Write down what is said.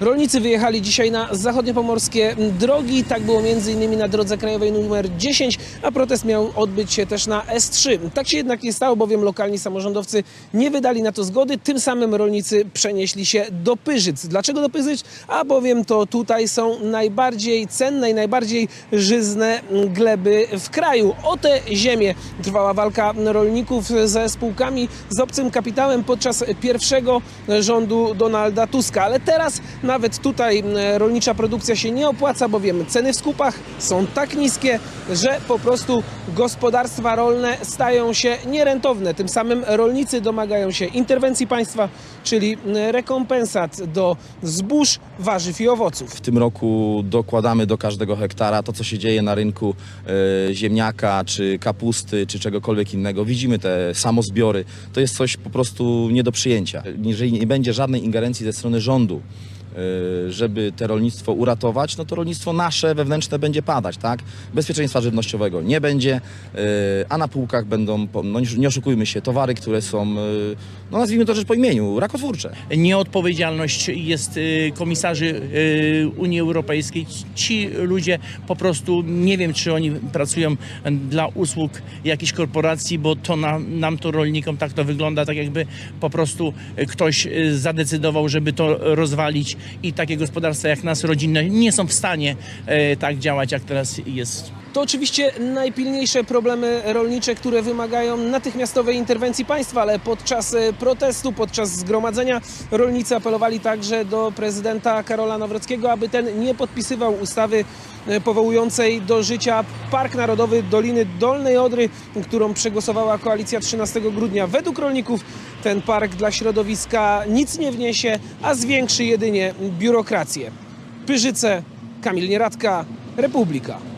Rolnicy wyjechali dzisiaj na zachodniopomorskie drogi. Tak było m.in. na drodze krajowej nr 10, a protest miał odbyć się też na S3. Tak się jednak nie stało, bowiem lokalni samorządowcy nie wydali na to zgody. Tym samym rolnicy przenieśli się do Pyrzyc. Dlaczego do Pyrzyc? A bowiem to tutaj są najbardziej cenne i najbardziej żyzne gleby w kraju. O te ziemię trwała walka rolników ze spółkami z obcym kapitałem podczas pierwszego rządu Donalda Tuska. Ale teraz nawet tutaj rolnicza produkcja się nie opłaca, bowiem ceny w skupach są tak niskie, że po prostu gospodarstwa rolne stają się nierentowne. Tym samym rolnicy domagają się interwencji państwa, czyli rekompensat do zbóż, warzyw i owoców. W tym roku dokładamy do każdego hektara to, co się dzieje na rynku e, ziemniaka, czy kapusty, czy czegokolwiek innego. Widzimy te samozbiory. To jest coś po prostu nie do przyjęcia. Jeżeli nie będzie żadnej ingerencji ze strony rządu, żeby te rolnictwo uratować, no to rolnictwo nasze wewnętrzne będzie padać, tak? Bezpieczeństwa żywnościowego nie będzie, e, a na półkach będą, no nie oszukujmy się, towary, które są, e, no nazwijmy to rzecz po imieniu, rakotwórcze. nieodpowiedzialność jest y, komisarzy y, Unii Europejskiej. Ci ludzie po prostu nie wiem, czy oni pracują dla usług jakichś korporacji, bo to nam, nam to rolnikom tak to wygląda, tak jakby po prostu ktoś y, zadecydował, żeby to rozwalić i takie gospodarstwa jak nas rodzinne nie są w stanie y, tak działać, jak teraz jest. To oczywiście najpilniejsze problemy rolnicze, które wymagają natychmiastowej interwencji państwa, ale podczas e, protestu, podczas zgromadzenia rolnicy apelowali także do prezydenta Karola Nawrockiego, aby ten nie podpisywał ustawy e, powołującej do życia Park Narodowy Doliny Dolnej Odry, którą przegłosowała koalicja 13 grudnia. Według rolników ten park dla środowiska nic nie wniesie, a zwiększy jedynie biurokrację. Pyrzyce, Kamil Nieradka, Republika.